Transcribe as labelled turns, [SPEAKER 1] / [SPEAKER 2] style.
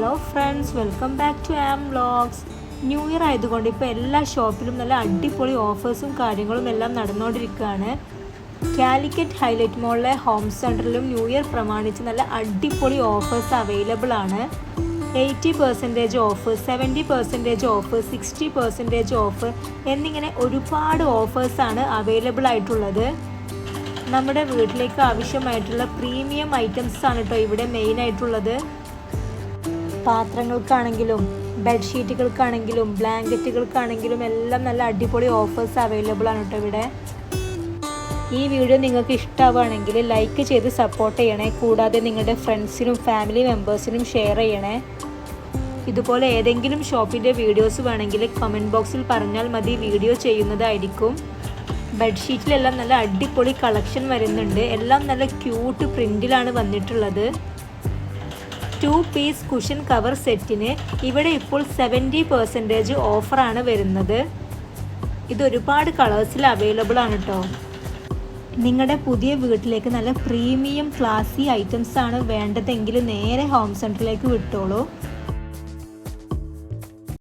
[SPEAKER 1] Hello friends welcome back to am vlogs new year ആയതുകൊണ്ട് ഇപ്പോൾ എല്ലാ ഷോപ്പിലും നല്ല അടിപൊളി ഓഫേഴ്സും കാര്യങ്ങളും എല്ലാം നടന്നുകൊണ്ടിരിക്കുകയാണ്. കാലിക്കറ്റ് ഹൈലൈറ്റ് മോളിലെ ഹോം സെന്ററിലും ന്യൂ ഇയർ പ്രമാണിച്ച് നല്ല അടിപൊളി ഓഫേഴ്സ് അവൈലബിൾ ആണ്. Eighty percentage off seventy percentage off sixty percentage off എന്നിങ്ങനെ ഒരുപാട് ഓഫേഴ്സാണ് അവൈലബിൾ ആയിട്ടുള്ളത്. നമ്മുടെ വീട്ടിലേക്ക് ആവശ്യമായിട്ടുള്ള പ്രീമിയം ഐറ്റംസ് ആണ് കേട്ടോ ഇവിടെ മെയിൻ ആയിട്ടുള്ളത്. പാത്രങ്ങൾക്കാണെങ്കിലും ബെഡ്ഷീറ്റുകൾക്കാണെങ്കിലും ബ്ലാങ്കറ്റുകൾക്കാണെങ്കിലും എല്ലാം നല്ല അടിപൊളി ഓഫേഴ്സ് അവൈലബിൾ ആണ് കേട്ടോ ഇവിടെ. ഈ വീഡിയോ നിങ്ങൾക്ക് ഇഷ്ടമാവുകയാണെങ്കിൽ ലൈക്ക് ചെയ്ത് സപ്പോർട്ട് ചെയ്യണേ. കൂടാതെ നിങ്ങളുടെ ഫ്രണ്ട്സിനും ഫാമിലി മെമ്പേഴ്സിനും ഷെയർ ചെയ്യണേ. ഇതുപോലെ ഏതെങ്കിലും ഷോപ്പിന്റെ വീഡിയോസ് വേണമെങ്കിൽ കമന്റ് ബോക്സിൽ പറഞ്ഞാൽ മതി. വീഡിയോ ചെയ്യുന്നതായിരിക്കും ബെഡ്ഷീറ്റിലെല്ലാം നല്ല അടിപൊളി കളക്ഷൻ വരുന്നുണ്ട്. എല്ലാം നല്ല ക്യൂട്ട് പ്രിന്റിലാണ് വന്നിട്ടുള്ളത്. ടു പീസ് കുഷൻ കവർ സെറ്റിന് ഇവിടെ ഇപ്പോൾ സെവന്റി പെർസെന്റേജ് ഓഫറാണ് വരുന്നത്. ഇത് ഒരുപാട് കളേഴ്സിൽ അവൈലബിൾ ആണ് കേട്ടോ നിങ്ങളുടെ പുതിയ വീട്ടിലേക്ക് നല്ല പ്രീമിയം ക്ലാസി ഐറ്റംസ് ആണ് വേണ്ടതെങ്കിൽ നേരെ ഹോം സെന്ററിലേക്ക് വിട്ടോളൂ.